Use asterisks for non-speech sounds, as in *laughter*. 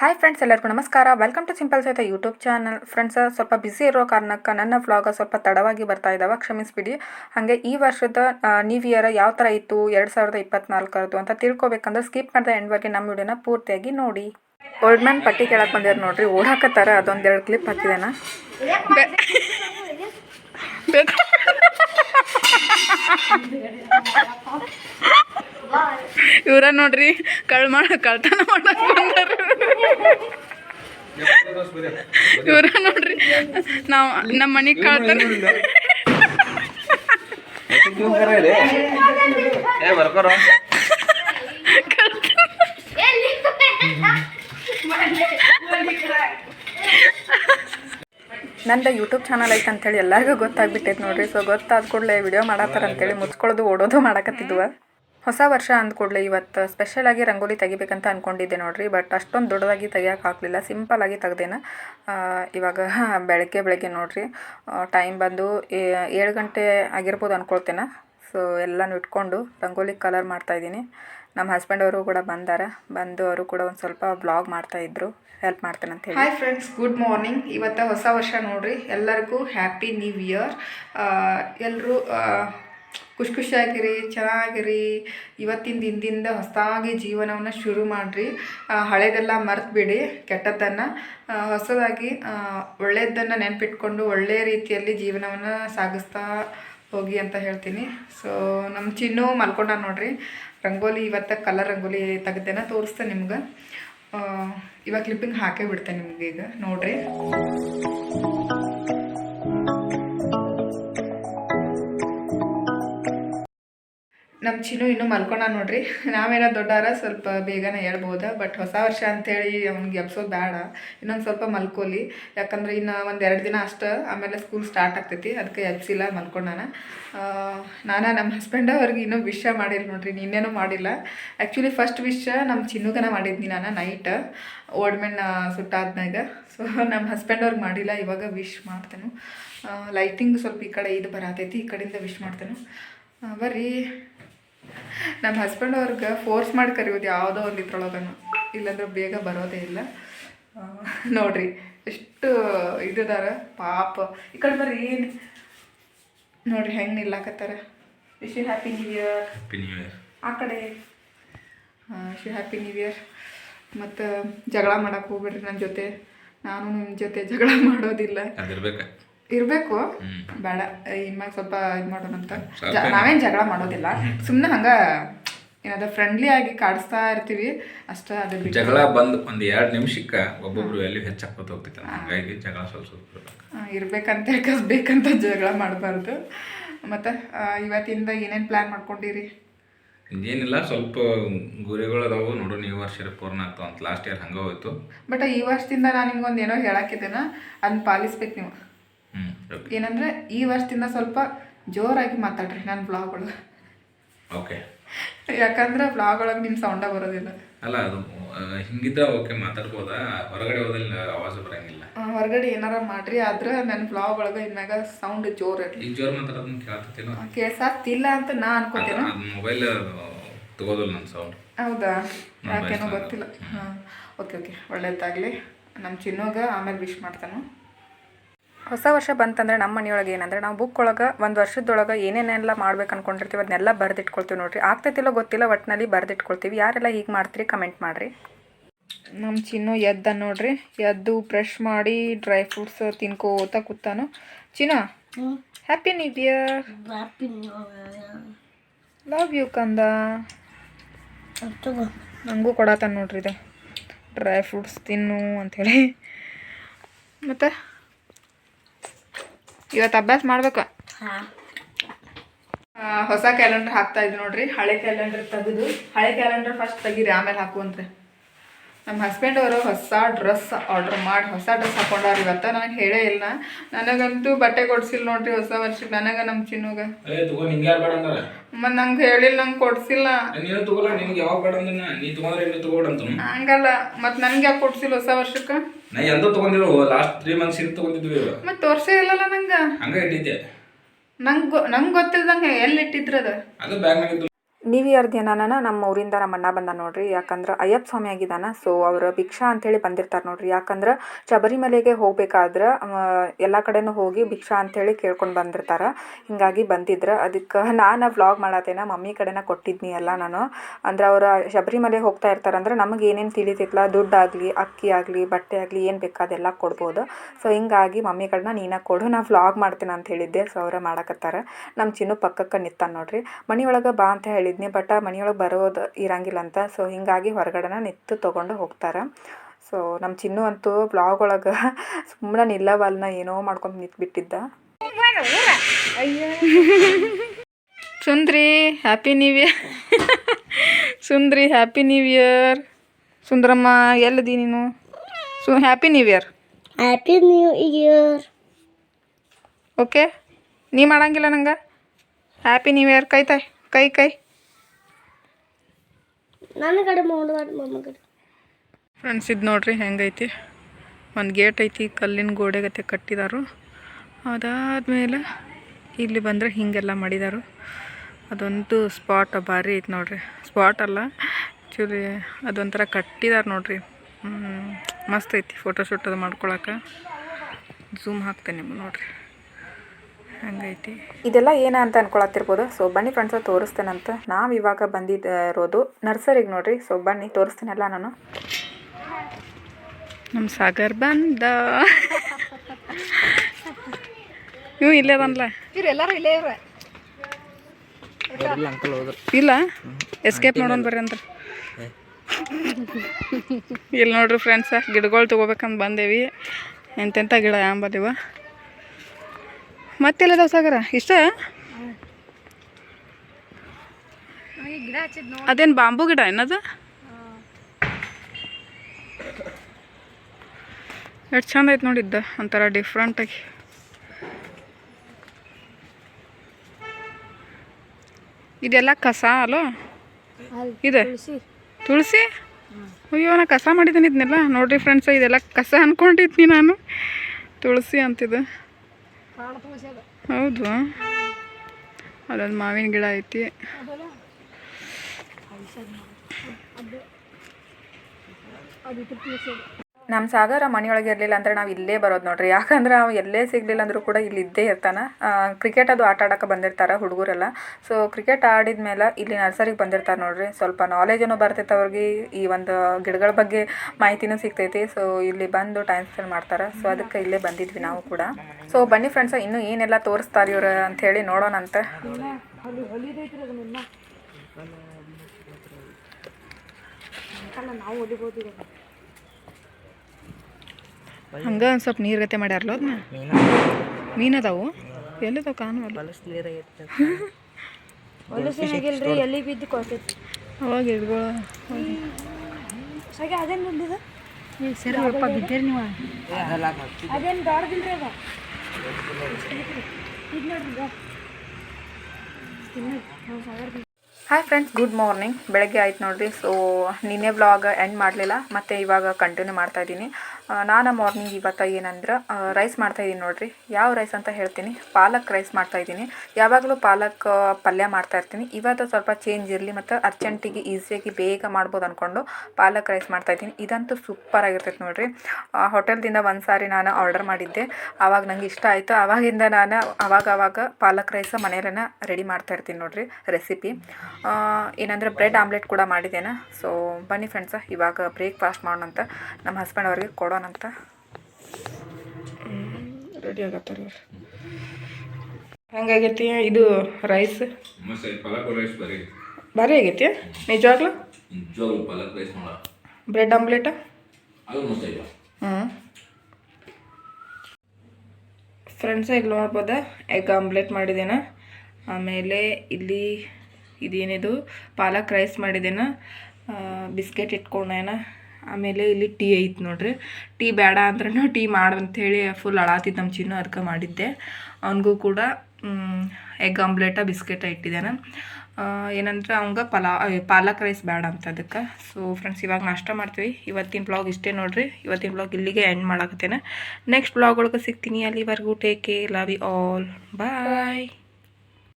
Hi friends ಎಲ್ಲರಿಗೂ ನಮಸ್ಕಾರ. Welcome to simple ಸಹಿತ ಯೂಟ್ಯೂಬ್ ಚಾನಲ್ ಫ್ರೆಂಡ್ಸ್ ಸ್ವಲ್ಪ ಬ್ಯುಸಿ ಇರೋ ಕಾರಣಕ್ಕೆ ನನ್ನ ವ್ಲಾಗ ಸ್ವಲ್ಪ ತಡವಾಗಿ ಬರ್ತಾ ಇದ್ದಾವೆ ಕ್ಷಮಿಸ್ಬಿಡಿ. ಹಾಗೆ ಈ ವರ್ಷದ ನ್ಯೂ ಇಯರ್ ಯಾವ ಥರ ಇತ್ತು? ಎರಡು ಸಾವಿರದ ಇಪ್ಪತ್ನಾಲ್ಕರದ್ದು ಅಂತ ತಿಳ್ಕೊಬೇಕಂದ್ರೆ ಸ್ಕಿಪ್ ಮಾಡಿದ ಎಂಡ್ವರೆಗೆ ನಮ್ಮ ವಿಡಿಯೋನ ಪೂರ್ತಿಯಾಗಿ ನೋಡಿ. ಓಲ್ಡ್ ಮ್ಯಾನ್ ಪಟ್ಟಿ ಕೇಳಕ್ಕೆ ಬಂದಿರ ನೋಡ್ರಿ. ಓಡಾಕತ್ತಾರ. ಅದೊಂದೆರಡು ಕ್ಲಿಪ್ ಹಾಕಿದೆನ? ಇವ್ರ ನೋಡ್ರಿ. ಕಳ್ ಮಾಡ ಕಳ್ತನ ಮಾಡಕ್ ಬಂದಾರ. ಇವ್ರ ನೋಡ್ರಿ ನಾವು ನಮ್ಮ ಮನೆಗೆ ಕಳ್ತನ ನಂದು ಯೂಟ್ಯೂಬ್ ಚಾನಲ್ ಐತೆ ಅಂತೇಳಿ ಎಲ್ಲರಿಗೂ ಗೊತ್ತಾಗ್ಬಿಟ್ಟೈತೆ ನೋಡ್ರಿ. ಸೊ ಗೊತ್ತಾದ ಕೂಡಲೇ ವಿಡಿಯೋ ಮಾಡತ್ತಾರ ಅಂತೇಳಿ ಮುಚ್ಕೊಳ್ಳೋದು ಓಡೋದು ಮಾಡಕತ್ತಿದ್ವು. ಹೊಸ ವರ್ಷ ಅಂದ ಕೂಡಲೇ ಇವತ್ತು ಸ್ಪೆಷಲಾಗಿ ರಂಗೋಲಿ ತೆಗಿಬೇಕಂತ ಅಂದ್ಕೊಂಡಿದ್ದೆ ನೋಡಿರಿ ಬಟ್ ಅಷ್ಟೊಂದು ದೊಡ್ಡದಾಗಿ ತೆಗಿಯೋಕೆ ಆಗಲಿಲ್ಲ ಸಿಂಪಲಾಗಿ ತೆಗ್ದೇನ. ಇವಾಗ *laughs* ಬೆಳಗ್ಗೆ ಬೆಳಗ್ಗೆ ನೋಡಿರಿ ಟೈಮ್ ಬಂದು ಏಳು ಗಂಟೆ ಆಗಿರ್ಬೋದು ಅಂದ್ಕೊಳ್ತೇನೆ ಸೊ ಎಲ್ಲನೂ ಇಟ್ಕೊಂಡು ರಂಗೋಲಿ ಕಲರ್ ಮಾಡ್ತಾಯಿದ್ದೀನಿ ನಮ್ಮ ಹಸ್ಬೆಂಡ್ ಅವರು ಕೂಡ ಬಂದಾರ, ಬಂದು ಅವರು ಕೂಡ ಒಂದು ಸ್ವಲ್ಪ ಬ್ಲಾಗ್ ಮಾಡ್ತಾಯಿದ್ರು ಹೆಲ್ಪ್ ಮಾಡ್ತೇನೆ ಅಂತ ಹೇಳಿ. ಹಾಯ್ ಫ್ರೆಂಡ್ಸ್ ಗುಡ್ ಮಾರ್ನಿಂಗ್ ಇವತ್ತು ಹೊಸ ವರ್ಷ ನೋಡಿರಿ, ಎಲ್ಲರಿಗೂ ಹ್ಯಾಪಿ ನ್ಯೂ ಇಯರ್ ಎಲ್ಲರೂ ಖುಷಿ ಖುಷಿಯಾಗಿರಿ ಚೆನ್ನಾಗಿರಿ. ಇವತ್ತಿನ ದಿನದಿಂದ ಹೊಸದಾಗಿ ಜೀವನವನ್ನು ಶುರು ಮಾಡಿರಿ. ಹಳೆದೆಲ್ಲ ಮರೆತುಬಿಡಿ. ಕೆಟ್ಟದ್ದನ್ನು ಹೊಸದಾಗಿ ಒಳ್ಳೆಯದನ್ನು ನೆನಪಿಟ್ಕೊಂಡು ಒಳ್ಳೆಯ ರೀತಿಯಲ್ಲಿ ಜೀವನವನ್ನು ಸಾಗಿಸ್ತಾ ಹೋಗಿ ಅಂತ ಹೇಳ್ತೀನಿ. ಸೊ ನಮ್ಮ ಚಿನ್ನು ಮಲ್ಕೊಂಡ ನೋಡ್ರಿ. ರಂಗೋಲಿ, ಇವತ್ತು ಕಲರ್ ರಂಗೋಲಿ ತೆಗ್ದೇನ ತೋರಿಸ್ತೆ ನಿಮ್ಗೆ. ಇವಾಗ ಕ್ಲಿಪ್ಪಿಂಗ್ ಹಾಕೇ ಬಿಡ್ತೇನೆ ನಿಮ್ಗೆ ಈಗ ನೋಡ್ರಿ. ನಮ್ಮ ಚಿನ್ನು ಇನ್ನೂ ಮಲ್ಕೊಂಡ ನೋಡ್ರಿ. ನಾವೇನೋ ದೊಡ್ಡಾರ ಸ್ವಲ್ಪ ಬೇಗನೆ ಹೇಳ್ಬೋದ, ಬಟ್ ಹೊಸ ವರ್ಷ ಅಂತೇಳಿ ಅವ್ನಿಗೆ ಎಬ್ಸೋದು ಬೇಡ. ಇನ್ನೊಂದು ಸ್ವಲ್ಪ ಮಲ್ಕೊಲಿ. ಯಾಕಂದ್ರೆ ಇನ್ನು ಒಂದು ಎರಡು ದಿನ ಅಷ್ಟು ಆಮೇಲೆ ಸ್ಕೂಲ್ ಸ್ಟಾರ್ಟ್ ಆಗ್ತೈತಿ. ಅದಕ್ಕೆ ಎಬ್ಸಿಲ್ಲ ಮಲ್ಕೊಂಡಾನ ನಾನು ನಮ್ಮ ಹಸ್ಬೆಂಡ್ ಅವ್ರಿಗೆ ಇನ್ನೂ ವಿಷ ಮಾಡಿಲ್ಲ ನೋಡ್ರಿ. ನಿನ್ನೇನೂ ಮಾಡಿಲ್ಲ. ಆ್ಯಕ್ಚುಲಿ ಫಸ್ಟ್ ವಿಷ ನಮ್ಮ ಚಿನ್ನುಗನ ಮಾಡಿದ್ನಿ ನಾನು ನೈಟ್ ಓಡ್ಮೆಣ್ಣ ಸುಟ್ಟಾದ್ಮ್ಯಾಗ. ಸೊ ನಮ್ಮ ಹಸ್ಬೆಂಡ್ ಅವ್ರಿಗೆ ಮಾಡಿಲ್ಲ. ಇವಾಗ ವಿಶ್ ಮಾಡ್ತೇನೆ. ಲೈಟಿಂಗ್ ಸ್ವಲ್ಪ ಈ ಕಡೆ ಇದು ಬರತೈತಿ. ಈ ಕಡೆಯಿಂದ ವಿಶ್ ಮಾಡ್ತೇನೆ. ಬರ್ರಿ. ನಮ್ಮ ಹಸ್ಬೆಂಡ್ ಅವ್ರಿಗೆ ಫೋರ್ಸ್ ಮಾಡಿ ಕರೆಯೋದು ಯಾವುದೋ ಒಂದು ಇದ್ರೊಳಗನು. ಇಲ್ಲಾಂದ್ರೆ ಬೇಗ ಬರೋದೇ ಇಲ್ಲ. ನೋಡ್ರಿ ಎಷ್ಟು ಇದಾರ ಪಾಪ. ಈ ಕಡೆ ಬರ್ರಿ ಏನು? ನೋಡ್ರಿ ಹೆಂಗೆ ನಿಲ್ಲಾಕತ್ತಾರ? Wish happy new year happy new year ಆ ಕಡೆ. ವಿಶ್ ಹ್ಯಾಪಿ ನ್ಯೂ ಇಯರ್ ಮತ್ತು ಜಗಳ ಮಾಡಕ್ಕೆ ಹೋಗ್ಬೇಡ್ರಿ ನನ್ನ ಜೊತೆ. ನಾನು ನಿಮ್ಮ ಜೊತೆ ಜಗಳ ಮಾಡೋದಿಲ್ಲ. ಅದಿರ್ಬೇಕ ಇರಬೇಕು. ಬೇಡ. ಇನ್ಮ್ಯಾಗ ಸ್ವಲ್ಪ ಇದು ಮಾಡೋಣ ಅಂತ. ನಾವೇನು ಜಗಳ ಮಾಡೋದಿಲ್ಲ. ಸುಮ್ಮನೆ ಹಂಗ ಏನಾದ್ರು ಫ್ರೆಂಡ್ಲಿ ಆಗಿ ಕಾಡಿಸ್ತಾ ಇರ್ತೀವಿ. ಅಷ್ಟೇ ಅದು ಜಗಳ ಬಂದು ಒಂದು ಎರಡು ನಿಮಿಷಕ್ಕೆ ಒಬ್ಬೊಬ್ರು ವ್ಯಾಲ್ಯೂ ಹೆಚ್ಚಾಕೋತ ಹೋಗ್ತಿತ್ತು ಹಂಗಾಗಿ ಜಗಳ ಸ್ವಲ್ಪ ಸ್ವಲ್ಪ ಇರ್ಬೇಕಂತ ಕಸ್ಬೇಕಂತ ಜಗಳ ಮಾಡಬಾರ್ದು. ಮತ್ತು ಇವತ್ತಿಂದ ಏನೇನು ಪ್ಲ್ಯಾನ್ ಮಾಡ್ಕೊಂಡಿರಿ? ಏನಿಲ್ಲ ಸ್ವಲ್ಪ ಗುರಿಗಳು ಅದಾವು. ನೋಡು ನೀವು ವರ್ಷ ಪೂರ್ಣ ಆಗ್ತಾವ ಅಂತ. ಲಾಸ್ಟ್ ಇಯರ್ ಹಂಗೆ ಹೋಯ್ತು. ಬಟ್ ಈ ವರ್ಷದಿಂದ ನಾನು ನಿಮ್ಗೊಂದು ಏನೋ ಹೇಳಕ್ಕಿದ್ದೇನೆ ಅದನ್ನ ಪಾಲಿಸ್ಬೇಕು ನೀವು. ಏನಂದ್ರೆ ಈ ವರ್ಷದಿಂದ ಸ್ವಲ್ಪ ಜೋರಾಗಿ ಮಾತಾಡ್ರಿ ನನ್ನ ಬ್ಲಾಗ್ ಒಳಗೆ. ಓಕೆ ಯಾಕಂದ್ರೆ ಬ್ಲಾಗ್ ಒಳಗೆ ನಿಮ್ಮ ಸೌಂಡ ಬರೋದಿಲ್ಲ. ಅಲ್ಲ ಅದು ಹಿಂಗಿದ್ರೆ ಓಕೆ ಮಾತಾಡ್ಬೋದಾ? ಹೊರಗಡೆ ಹೋದಲ್ಲಿ ಆವಾಜ್ ಬರಂಗಿಲ್ಲ. ಹೊರಗಡೆ ಏನಾರ ಮಾಡ್ರಿ ಆದ್ರೆ ನನ್ನ ಬ್ಲಾಗ್ ಒಳಗೆ ಇನ್ಮ್ಯಾಗ ಸೌಂಡ್ ಜೋರ್ ಇರಲಿ. ಈಗ ಜೋರ್ ಮಾತಾಡೋದನ್ನ ಕೇಳ್ತತಿಲ್ಲ ಕೇಳ್ಸಾತಿಲ್ಲ ಅಂತ ನಾ ಅನ್ಕೋತೇನೆ. ಮೊಬೈಲ್ ತಗೋದಿಲ್ಲ ನನ್ನ ಸೌಂಡ್ ಹೌದಾ? ಯಾಕೆನೋ ಯಾಕೇನೋ ಗೊತ್ತಿಲ್ಲ. ಹಾಂ ಓಕೆ ಓಕೆ ಒಳ್ಳೇದಾಗಲಿ. ನಮ್ಮ ಚಿನ್ನೋಗ ಆಮೇಲೆ ವಿಶ್ ಮಾಡ್ತಾನು. ಹೊಸ ವರ್ಷ ಬಂತಂದ್ರೆ ನಮ್ಮ ಮನೆಯೊಳಗೆ ಏನಂದ್ರೆ ನಾವು ಬುಕ್ ಒಳಗೆ ಒಂದು ವರ್ಷದೊಳಗೆ ಏನೇನೆಲ್ಲ ಮಾಡ್ಬೇಕು ಅನ್ಕೊಂಡಿರ್ತೀವಿ ಅದನ್ನೆಲ್ಲ ಬರೆದಿಟ್ಕೊಳ್ತೀವಿ ನೋಡ್ರಿ. ಆಗ್ತೈತಿಲ್ಲ ಗೊತ್ತಿಲ್ಲ ಒಟ್ಟಿನಲ್ಲಿ ಬರೆದಿಟ್ಕೊಳ್ತೀವಿ. ಯಾರೆಲ್ಲ ಹೀಗೆ ಮಾಡ್ತೀರಿ ಕಮೆಂಟ್ ಮಾಡಿರಿ. ನಮ್ಮ ಚಿನ್ನು ಎದ್ದ ನೋಡ್ರಿ. ಎದ್ದು ಬ್ರಷ್ ಮಾಡಿ ಡ್ರೈ ಫ್ರೂಟ್ಸ್ ತಿನ್ಕೋತ ಕೂತಾನು. ಚಿನ್ನ happy new year love you ಕಂದ. ನನಗೂ ಕೊಡತಾನ ನೋಡ್ರಿ ಇದು. ಡ್ರೈ ಫ್ರೂಟ್ಸ್ ತಿನ್ನು ಅಂಥೇಳಿ ಮತ್ತು? ಇವತ್ತು ಅಭ್ಯಾಸ ಮಾಡ್ಬೇಕು. ಹೊಸ ಕ್ಯಾಲೆಂಡರ್ ಹಾಕ್ತಾ ಇದ್ವಿ ನೋಡ್ರಿ. ಹಳೆ ಕ್ಯಾಲೆಂಡರ್ ತೆಗೆದು ಹಳೆ ಕ್ಯಾಲೆಂಡರ್ ಫಸ್ಟ್ ತೆಗೀರಿ ಆಮೇಲೆ ಹಾಕುವಂತ್ರಿ ನಮ್ಮ ಹಸ್ಬೆಂಡ್ ಅವರು ಹೊಸ ಡ್ರೆಸ್ ಆರ್ಡರ್ ಮಾಡಿ ಹೊಸ ಡ್ರೆಸ್ ಹಾಕೊಂಡವ್ರು ಇವತ್ತ? ನನಗೆ ಹೇಳೇ ಇಲ್ಲ ನನಗಂತೂ ಬಟ್ಟೆ ಕೊಡ್ಸಿಲ್ಲ ನೋಡ್ರಿ ಹೊಸ ವರ್ಷಕ್ಕೆ ನನಗೆ ನಮ್ಮ ಚಿನ್ನುಗ. ಮತ್ತೆ ನಿಂಗೆ ಹೇಳಿಲ್ಲ ನಂಗೆ ಕೊಡ್ಸಿಲ್ಲ. ಹಂಗಲ್ಲ. ಮತ್ತೆ ನನಗೆ ಯಾಕೆ ಕೊಡ್ಸಿಲ್ಲ ಹೊಸ ವರ್ಷಕ್ಕೆ? ನಾ ಎಂತ ತಗೊಂಡಿರೋ? ಲಾಸ್ಟ್ ತ್ರೀ ಮಂತ್ಸ್ ಇಂದ ತಗೊಂಡಿದ್ವಿ ಮತ್ತೆ ವರ್ಷ ಇಲ್ಲಲ್ಲ ನಂಗೆ? ಹಂಗ ಇಟ್ಟಿದ್ದೆ. ನಂಗೆ ನಂಗೆ ಗೊತ್ತಿಲ್ದಂಗೆ ಎಲ್ಲಿ ಇಟ್ಟಿದ್ರದ ಅದು ಬ್ಯಾಗ್ನಾಗ ಇಯರ್ ದಿನಾನ ನಮ್ಮ ಊರಿಂದ ನಮ್ಮ ಅಣ್ಣ ಬಂದ ನೋಡ್ರಿ. ಯಾಕಂದ್ರೆ ಅಯ್ಯಪ್ಪ ಸ್ವಾಮಿ ಆಗಿದ್ದಾನ. ಸೊ ಅವ್ರು ಭಿಕ್ಷಾ ಅಂತೇಳಿ ಬಂದಿರ್ತಾರೆ ನೋಡ್ರಿ. ಯಾಕಂದ್ರೆ ಶಬರಿಮಲೆಗೆ ಹೋಗ್ಬೇಕಾದ್ರೆ ಎಲ್ಲ ಕಡೆನೂ ಹೋಗಿ ಭಿಕ್ಷಾ ಅಂಥೇಳಿ ಕೇಳ್ಕೊಂಡು ಬಂದಿರ್ತಾರೆ. ಹಿಂಗಾಗಿ ಬಂದಿದ್ರು. ಅದಕ್ಕೆ ನಾನು ವ್ಲಾಗ್ ಮಾಡತ್ತೇನ. ಮಮ್ಮಿ ಕಡೆನ ಕೊಟ್ಟಿದ್ನಿ ಎಲ್ಲ ನಾನು. ಅಂದ್ರೆ ಅವ್ರು ಶಬರಿಮಲೆ ಹೋಗ್ತಾ ಇರ್ತಾರೆ ಅಂದ್ರೆ ನಮಗೆ ಏನೇನು ತಿಳಿತೈತಲ್ಲ ದುಡ್ಡಾಗಲಿ ಅಕ್ಕಿ ಆಗಲಿ, ಬಟ್ಟೆ ಆಗಲಿ, ಏನು ಬೇಕಾದೆಲ್ಲ ಕೊಡ್ಬೋದು. ಸೊ ಹಿಂಗಾಗಿ ಮಮ್ಮಿ ಕಡೆನ ನೀನ ಕೊಡು, ನಾ ವ್ಲಾಗ್ ಮಾಡ್ತೀನಿ ಅಂತ ಹೇಳಿದ್ದೆ. ಸೊ ಅವರೇ ಮಾಡಕತ್ತಾರೆ. ನಮ್ಮ ಚಿನ್ನು ಪಕ್ಕಕ್ಕೆ ನಿಂತಾನೆ ನೋಡ್ರಿ. ಮನೆಯೊಳಗೆ ಬಾ ಅಂತ ಹೇಳಿದ್ನಿ ಬಟ್ ಮನೆಯೊಳಗೆ ಬರೋದು ಇರಂಗಿಲ್ಲ ಅಂತ ಸೊ ಹಿಂಗಾಗಿ ಹೊರಗಡೆನ ನಿತ್ತು ತೊಗೊಂಡು ಹೋಗ್ತಾರೆ. ಸೊ ನಮ್ಮ ಚಿನ್ನು ಅಂತೂ ಬ್ಲಾಗ್ ಒಳಗೆ ಸುಮ್ಮನೆ ನಿಲ್ಲವಲ್ನ ಏನೋ ಮಾಡ್ಕೊಂಡು ನಿಂತ್ಬಿಟ್ಟಿದ್ದ. ಸುಂದ್ರಿ ಹ್ಯಾಪಿ ನ್ಯೂ ಇಯರ್ ಸುಂದ್ರಿ ಹ್ಯಾಪಿ ನ್ಯೂ ಇಯರ್ ಸುಂದ್ರಮ್ಮ ಎಲ್ಲದಿ ನೀನು? So happy new year happy new year okay ನೀ ಮಾಡಂಗಿಲ್ಲ ನಂಗೆ? ಹ್ಯಾಪಿ ನ್ಯೂ ಇಯರ್ ಕೈ ತಾಯ್ ಕೈ ಕೈ. ನನ್ನ ಕಡೆ ಮಮ್ಮ ಕಡೆ ಫ್ರೆಂಡ್ಸ್ ಇದು ನೋಡ್ರಿ ಹೆಂಗೈತಿ. ಒಂದು ಗೇಟ್ ಐತಿ, ಕಲ್ಲಿನ ಗೋಡೆಗತೆ ಕಟ್ಟಿದಾರು. ಅದಾದಮೇಲೆ ಇಲ್ಲಿ ಬಂದರೆ ಹೀಗೆಲ್ಲ ಮಾಡಿದಾರು. ಅದೊಂದು ಸ್ಪಾಟ್ ಭಾರಿ ಐತಿ ನೋಡ್ರಿ. ಸ್ಪಾಟ್ ಅಲ್ಲ ಆ್ಯಕ್ಚುಲಿ ಅದೊಂಥರ ಕಟ್ಟಿದಾರೆ ನೋಡ್ರಿ. ಮಸ್ತ್ ಐತಿ ಫೋಟೋಶೂಟ್ ಅದು ಮಾಡ್ಕೊಳಕ್ಕೆ ಝೂಮ್ ಹಾಕ್ತೇನೆ ನಿಮ್ಗೆ ನೋಡ್ರಿ. ಹಂಗೈತಿ. ಇದೆಲ್ಲ ಏನ ಅಂತ ಅನ್ಕೊಳತ್ತಿರ್ಬೋದು. ಸೊ ಬನ್ನಿ ಫ್ರೆಂಡ್ಸ್ ತೋರಿಸ್ತೇನಂತ. ನಾವು ಇವಾಗ ಬಂದಿರೋದು ನರ್ಸರಿಗೆ ನೋಡ್ರಿ. ಸೊ ಬನ್ನಿ ತೋರಿಸ್ತೀನಲ್ಲ ನಾನು. ನಮ್ಮ ಸಾಗರ್ ಬಂದ. ಇವು ಇಲ್ಲೇ ಬಂದ್ಲ ಎಲ್ಲರೂ ಇಲ್ಲೇ ಇರ ಇಲ್ಲ? ಎಸ್ಕೇಪ್ ನೋಡೋಣ ಬರ್ರಿ ಅಂತ ಇಲ್ಲಿ ನೋಡ್ರಿ ಫ್ರೆಂಡ್ಸ ಗಿಡಗಳು ತೊಗೋಬೇಕಂತ ಬಂದೇವಿ. ಎಂತೆಂಥ ಗಿಡ ಅಂಬದಿವ. ಮತ್ತೆಲ್ಲದಾವ ಸಾಗರ? ಇಷ್ಟ? ಅದೇನು ಬಾಂಬು ಗಿಡ ಏನದು? ಎಷ್ಟು ಚಂದ ಐತೆ ನೋಡಿದ್ದ ಒಂಥರ ಡಿಫ್ರೆಂಟಾಗಿ ಇದೆಲ್ಲ ಕಸ ಅಲೋ? ಇದೆ? ತುಳಸಿ. ಅಯ್ಯೋ ನಾ ಕಸ ಮಾಡಿದ್ದೀನಿ ಇದನ್ನೆಲ್ಲ. ನೋಡ್ರಿ ಫ್ರೆಂಡ್ಸ್ ಇದೆಲ್ಲ ಕಸ ಅನ್ಕೊಂಡಿದ್ನಿ ನಾನು. ತುಳಸಿ ಅಂತಿದ್ದು ಹೌದು ಅಲ್ಲೊಂದು ಮಾವಿನ ಗಿಡ ಐತಿ ಅದು ಇದ್ರ ತುಳಸಿ ಅದು ನಮ್ಮ ಸಾಗರ ಮನೆಯೊಳಗೆ ಇರಲಿಲ್ಲ ಅಂದ್ರೆ ನಾವು ಇಲ್ಲೇ ಬರೋದು ನೋಡ್ರಿ. ಯಾಕಂದ್ರೆ ಅವ ಎಲ್ಲೇ ಸಿಗಲಿಲ್ಲ ಅಂದರೂ ಕೂಡ ಇಲ್ಲಿ ಇದ್ದೇ ಇರ್ತಾನೆ. ಕ್ರಿಕೆಟ್ ಅದು ಆಟ ಆಡೋಕೆ ಬಂದಿರ್ತಾರೆ ಹುಡುಗರೆಲ್ಲ. ಸೊ ಕ್ರಿಕೆಟ್ ಆಡಿದ ಮೇಲೆ ಇಲ್ಲಿ ನರ್ಸರಿಗೆ ಬಂದಿರ್ತಾರೆ ನೋಡ್ರಿ. ಸ್ವಲ್ಪ ನಾಲೆಜನ್ನು ಬರ್ತೈತೆ ಅವ್ರಿಗೆ. ಈ ಒಂದು ಗಿಡಗಳ ಬಗ್ಗೆ ಮಾಹಿತಿನೂ ಸಿಗ್ತೈತಿ. ಸೊ ಇಲ್ಲಿ ಬಂದು ಟೈಮ್ ಸ್ಪೆಂಡ್ ಮಾಡ್ತಾರೆ. ಸೊ ಅದಕ್ಕೆ ಇಲ್ಲೇ ಬಂದಿದ್ವಿ ನಾವು ಕೂಡ. ಸೊ ಬನ್ನಿ ಫ್ರೆಂಡ್ಸ್ ಇನ್ನೂ ಏನೆಲ್ಲ ತೋರಿಸ್ತಾರೆ ಇವ್ರು ಅಂಥೇಳಿ ನೋಡೋಣ ಅಂತ. ಹೊಲಿ ಹೊಲಿದೈತ್ರಿ ಅದನ್ನೆಲ್ಲ ಅಲ್ಲ ನಾವು ಹಂಗೆ ಒಂದು ಸ್ವಲ್ಪ ನೀರು ಗತೆ ಮಾಡ್ಯಾರಲ್ಲ ಅದನ್ನ ಮೀನು ಅದಾವು? ಕಾಣುವಲ್ಲ ಕಾನು *laughs* ಎಲ್ಲಿ ಬಿದ್ದು ಅವಾಗ ಗಿಡಗಳು ಸರಿ ಹೋಗಿ ಬಂದಿದ? ಸರಿ ಅಪ್ಪ ಬಿದ್ದೀರಿ ನೀವು. ಅದೇನು ದೊಡ್ಡದಿಲ್ರಿ ಅದ? ಇದು ನೋಡ್ರಿ ಇದು. ತಿನ್ನೋದು. ನಾವು ಹಾಯ್ ಫ್ರೆಂಡ್ಸ್ ಗುಡ್ ಮಾರ್ನಿಂಗ್ ಬೆಳಗ್ಗೆ ಆಯ್ತು ನೋಡ್ರಿ. ಸೊ ನಿನ್ನೆ ಬ್ಲಾಗ್ ಎಂಡ್ ಮಾಡಲಿಲ್ಲ. ಮತ್ತು ಇವಾಗ ಕಂಟಿನ್ಯೂ ಮಾಡ್ತಾ ಇದ್ದೀನಿ. ನಾನು ಮಾರ್ನಿಂಗ್ ಇವತ್ತು ಏನಂದ್ರೆ ರೈಸ್ ಮಾಡ್ತಾ ನೋಡಿರಿ. ಯಾವ ರೈಸ್ ಅಂತ ಹೇಳ್ತೀನಿ? ಪಾಲಕ್ ರೈಸ್ ಮಾಡ್ತಾಯಿದ್ದೀನಿ ಯಾವಾಗಲೂ ಪಾಲಕ್ ಪಲ್ಯ ಮಾಡ್ತಾ ಇರ್ತೀನಿ. ಇವತ್ತು ಸ್ವಲ್ಪ ಚೇಂಜ್ ಇರಲಿ ಮತ್ತು ಅರ್ಜೆಂಟಿಗೆ ಈಸಿಯಾಗಿ ಬೇಗ ಮಾಡ್ಬೋದು ಅಂದ್ಕೊಂಡು ಪಾಲಕ್ ರೈಸ್ ಮಾಡ್ತಾ ಇದ್ದೀನಿ ಇದಂತೂ ಸೂಪರ್ ಆಗಿರ್ತೈತೆ ನೋಡಿರಿ. ಹೋಟೆಲ್ದಿಂದ ಒಂದು ಸಾರಿ ನಾನು ಆರ್ಡರ್ ಮಾಡಿದ್ದೆ. ಆವಾಗ ನಂಗೆ ಇಷ್ಟ ಆಯಿತು. ಆವಾಗಿಂದ ನಾನು ಆವಾಗ ಪಾಲಕ್ ರೈಸ ಮನೆಯಲ್ಲೇ ರೆಡಿ ಮಾಡ್ತಾ ಇರ್ತೀನಿ ನೋಡ್ರಿ ರೆಸಿಪಿ ಏನಂದರೆ ಬ್ರೆಡ್ ಆಮ್ಲೆಟ್ ಕೂಡ ಮಾಡಿದ್ದೇನೆ. ಸೊ ಬನ್ನಿ ಫ್ರೆಂಡ್ಸ ಇವಾಗ ಬ್ರೇಕ್ಫಾಸ್ಟ್ ಮಾಡೋಣಂತ ನಮ್ಮ ಹಸ್ಬೆಂಡ್ ಅವ್ರಿಗೆ ಕೊಡೋಣಂತ. ರೆಡಿ ಆಗತ್ತಾರೆ ಹೆಂಗಾಗೈತಿ ಇದು ರೈಸ್ ಭಾರಿ ಆಗೈತಿ? ನಿಜವಾಗ್ಲೂ? ಬ್ರೆಡ್ ಆಮ್ಲೆಟ್ ಹ್ಞೂ ಫ್ರೆಂಡ್ಸ ಇಲ್ಲಿ ನೋಡ್ಬೋದ? ಎಗ್ ಆಮ್ಲೆಟ್ ಮಾಡಿದ್ದೇನೆ. ಆಮೇಲೆ ಇಲ್ಲಿ ಇದೇನಿದು? ಪಾಲಕ್ ರೈಸ್ ಮಾಡಿದ್ದೇನೆ. ಬಿಸ್ಕೆಟ್ ಇಟ್ಕೊಂಡೇನ ಆಮೇಲೆ ಇಲ್ಲಿ ಟೀ ಐತೆ ನೋಡ್ರಿ. ಟೀ ಬೇಡ ಅಂದ್ರೂ *laughs* ಟೀ ಮಾಡು ಅಂಥೇಳಿ ಫುಲ್ ಅಳಾತಿ ನಮ್ಮ ಚಿನ್ನು ಅದಕ್ಕೆ ಮಾಡಿದ್ದೆ. ಅವನಿಗೂ ಕೂಡ ಎಗ್ ಆಮ್ಲೆಟ ಬಿಸ್ಕೆಟ ಇಟ್ಟಿದ್ದೇನೆ ಏನಂದ್ರೆ ಅವಂಗೆ ಪಲಾ ಪಾಲಕ್ ರೈಸ್ ಬೇಡ ಅಂತ ಅದಕ್ಕೆ. ಸೊ ಫ್ರೆಂಡ್ಸ್ ಇವಾಗ ನಾಷ್ಟ ಮಾಡ್ತೀವಿ. ಇವತ್ತಿನ ಬ್ಲಾಗ್ ಇಷ್ಟೇ ನೋಡ್ರಿ. ಇವತ್ತಿನ ಬ್ಲಾಗ್ ಇಲ್ಲಿಗೆ ಎಂಡ್ ಮಾಡಾಕತ್ತೇನೆ. ನೆಕ್ಸ್ಟ್ ಬ್ಲಾಗ್ ಒಳಗೆ ಸಿಗ್ತೀನಿ. ಅಲ್ಲಿವರೆಗೂ take care love you all bye